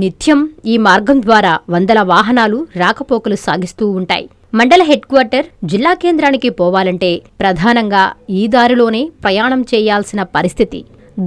నిత్యం ఈ మార్గం ద్వారా వందల వాహనాలు రాకపోకలు సాగిస్తూ ఉంటాయి. మండల హెడ్ క్వార్టర్ జిల్లా కేంద్రానికి పోవాలంటే ప్రధానంగా ఈ దారిలోనే ప్రయాణం చేయాల్సిన పరిస్థితి.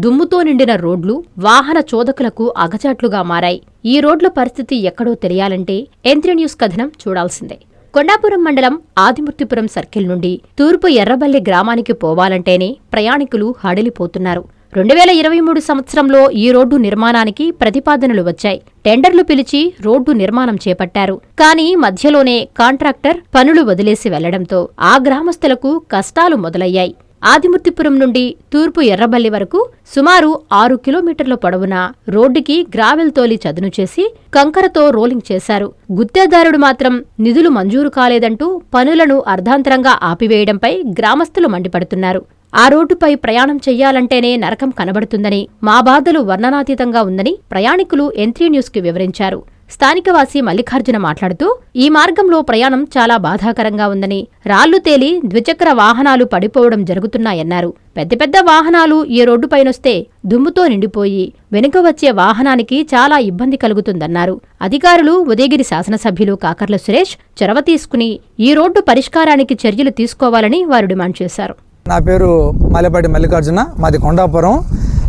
దుమ్ముతో నిండిన రోడ్లు వాహన చోదకులకు అగచాట్లుగా మారాయి. ఈ రోడ్ల పరిస్థితి ఎక్కడో తెలియాలంటే ఎంత్రి న్యూస్ కథనం చూడాల్సిందే. కొండాపురం మండలం ఆదిమూర్తిపురం సర్కిల్ నుండి తూర్పు ఎర్రబల్లి గ్రామానికి పోవాలంటేనే ప్రయాణికులు హడలిపోతున్నారు. రెండు వేల ఇరవై మూడు సంవత్సరంలో ఈ రోడ్డు నిర్మాణానికి ప్రతిపాదనలు వచ్చాయి. టెండర్లు పిలిచి రోడ్డు నిర్మాణం చేపట్టారు. కానీ మధ్యలోనే కాంట్రాక్టర్ పనులు వదిలేసి వెళ్ళడంతో ఆ గ్రామస్తులకు కష్టాలు మొదలయ్యాయి. ఆదిమూర్తిపురం నుండి తూర్పు ఎర్రబల్లి వరకు సుమారు ఆరు కిలోమీటర్ల పొడవున రోడ్డుకి గ్రావెల్ తోలి చదును చేసి కంకరతో రోలింగ్ చేశారు. గుత్తేదారుడు మాత్రం నిధులు మంజూరు కాలేదంటూ పనులను అర్ధాంతరంగా ఆపివేయడంపై గ్రామస్తులు మండిపడుతున్నారు. ఆ రోడ్డుపై ప్రయాణం చెయ్యాలంటేనే నరకం కనబడుతుందని మా బాధలు వర్ణనాతీతంగా ఉందని ప్రయాణికులు ఎంత్రీ న్యూస్కి వివరించారు. స్థానికవాసి మల్లికార్జున మాట్లాడుతూ ఈ మార్గంలో ప్రయాణం చాలా బాధాకరంగా ఉందని రాళ్ళు తేలి ద్విచక్ర వాహనాలు పడిపోవడం జరుగుతున్నాయన్నారు. పెద్ద పెద్ద వాహనాలు ఈ రోడ్డుపైనొస్తే దుమ్ముతో నిండిపోయి వెనుక వచ్చే వాహనానికి చాలా ఇబ్బంది కలుగుతుందన్నారు. అధికారులు ఉదయగిరి శాసనసభ్యులు కాకర్ల సురేష్ చొరవ తీసుకుని ఈ రోడ్డు పరిష్కారానికి చర్యలు తీసుకోవాలని వారు డిమాండ్ చేశారు. నా పేరు మల్లెపాటి మల్లికార్జున మాది కొండాపురం.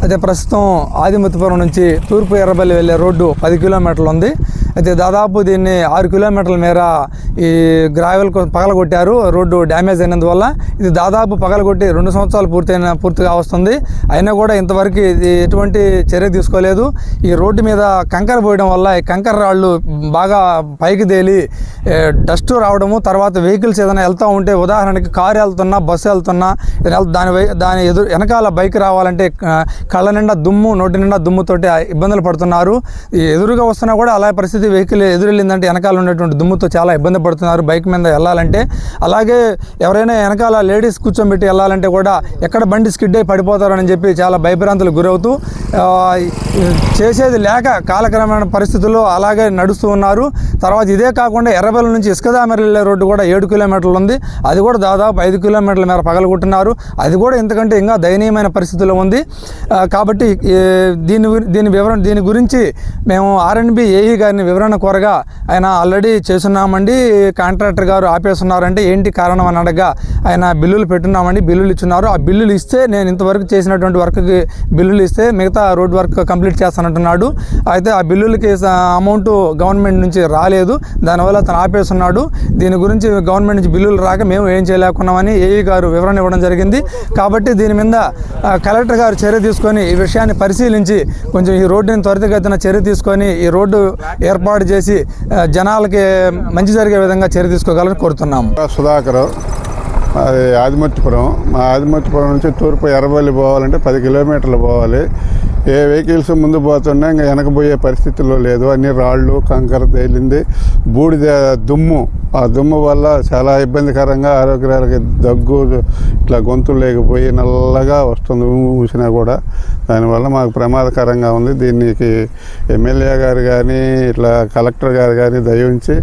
అయితే ప్రస్తుతం ఆదిమతిపురం నుంచి తూర్పు ఎర్రబల్లి వెళ్ళే రోడ్డు పది కిలోమీటర్లు ఉంది. అయితే దాదాపు దీన్ని ఆరు కిలోమీటర్ల మేర ఈ గ్రావెల్ పగలగొట్టారు. రోడ్డు డ్యామేజ్ అయినందువల్ల ఇది దాదాపు పగలగొట్టి రెండు సంవత్సరాలు పూర్తయిన పూర్తిగా వస్తుంది. అయినా కూడా ఇంతవరకు ఇది ఎటువంటి చర్య తీసుకోలేదు. ఈ రోడ్డు మీద కంకర పోయడం వల్ల ఈ కంకర రాళ్ళు బాగా పైకి తేలి డస్ట్ రావడము తర్వాత వెహికల్స్ ఏదైనా వెళ్తూ ఉంటే ఉదాహరణకి కారు వెళ్తున్నా బస్సు వెళ్తున్నా దాని వై- దాని ఎదురు వెనకాల బైక్ రావాలంటే కళ్ళ నిండా దుమ్ము నోటి నిండా దుమ్ముతోటి ఇబ్బందులు పడుతున్నారు. ఎదురుగా వస్తున్నా కూడా అలా పరిస్థితి వెహికల్ ఎదురెళ్ళిందంటే వెనకాల ఉన్నటువంటి దుమ్ముతో చాలా ఇబ్బంది పడుతున్నారు. బైక్ మీద వెళ్ళాలంటే అలాగే ఎవరైనా వెనకాల లేడీస్ కూర్చోబెట్టి వెళ్ళాలంటే కూడా ఎక్కడ బండి స్కిడ్ అయి పడిపోతారని చెప్పి చాలా భయభ్రాంతులకు గురవుతూ చేసేది లేక కాలక్రమేణ పరిస్థితుల్లో అలాగే నడుస్తూ ఉన్నారు. తర్వాత ఇదే కాకుండా ఎర్రబెల్లి నుంచి ఇసుకదామెర వెళ్ళే రోడ్డు కూడా ఏడు కిలోమీటర్లు ఉంది. అది కూడా దాదాపు ఐదు కిలోమీటర్ల మేర పగలగొట్టున్నారు. అది కూడా ఇంతకంటే ఇంకా దయనీయమైన పరిస్థితిలో ఉంది. కాబట్టి దీని దీని వివరణ దీని గురించి మేము ఆర్ఎన్బి ఏఈ గారిని వివరణ కోరగా ఆయన ఆల్రెడీ చేస్తున్నామండి. కాంట్రాక్టర్ గారు ఆపేస్తున్నారంటే ఏంటి కారణం అని అడగా ఆయన బిల్లులు పెట్టున్నామండి. బిల్లులు ఇచ్చున్నారు. ఆ బిల్లులు ఇస్తే నేను ఇంతవరకు చేసినటువంటి వర్క్కి బిల్లులు ఇస్తే మిగతా రోడ్ వర్క్ కంప్లీట్ చేస్తానంటున్నాడు. అయితే ఆ బిల్లులకి అమౌంట్ గవర్నమెంట్ నుంచి రాలేదు. దానివల్ల తను ఆపేస్తున్నాడు. దీని గురించి గవర్నమెంట్ నుంచి బిల్లులు రాక మేము ఏం చేయలేకున్నామని ఏఈ గారు వివరణ ఇవ్వడం జరిగింది. కాబట్టి దీని మీద కలెక్టర్ గారు చర్య తీసుకొని ఈ విషయాన్ని పరిశీలించి కొంచెం ఈ రోడ్డుని త్వరితగతిన చర్య తీసుకొని ఈ రోడ్డు ఏర్పాటు ఏర్పాటు చేసి జనాలకి మంచి జరిగే విధంగా చర్య తీసుకోగలని కోరుతున్నాము. సుధాకర్ అది ఆదిమర్తిపురం మా ఆదిమర్తిపురం నుంచి తూర్పు ఎర్రబల్లి పోవాలంటే పది కిలోమీటర్లు పోవాలి. ఏ వెహికల్స్ ముందు పోతున్నా ఇంకా వెనకపోయే పరిస్థితుల్లో లేదు. అన్ని రాళ్ళు కంకర తేలింది. బూడిద దుమ్ము. ఆ దుమ్ము వల్ల చాలా ఇబ్బందికరంగా ఆరోగ్యాలకి దగ్గు ఇట్లా గొంతులు లేకపోయి నల్లగా వస్తుంది ఊసినా కూడా. దానివల్ల మాకు ప్రమాదకరంగా ఉంది. దీనికి ఎమ్మెల్యే గారు కానీ ఇట్లా కలెక్టర్ గారు కానీ దయించి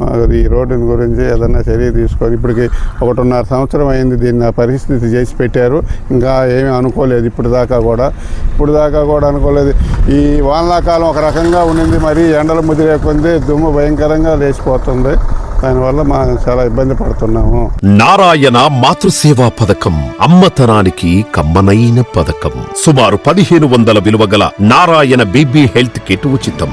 మాకు ఈ రోడ్డుని గురించి ఏదైనా చర్య తీసుకొని ఇప్పటికి ఒకటిన్నర సంవత్సరం అయింది దీన్ని పరిస్థితి చేసి పెట్టారు. ఇంకా ఏమీ అనుకోలేదు ఇప్పుడు దాకా కూడా. ఇప్పుడు దాకా కూడా అనుకోలేదు. ఈ వానాకాలం ఒక రకంగా ఉండింది మరి ఎండలు ముదిరే కొంది దుమ్ము భయంకరంగా లేచిపోతుంది. దానివల్ల మనం చాలా ఇబ్బంది పడుతున్నాము. నారాయణ మాతృసేవా పథకం అమ్మతనానికి కమ్మనైన పథకం. సుమారు పదిహేను వందల విలువ గల నారాయణ బీబీ హెల్త్ కిట్ ఉచితం.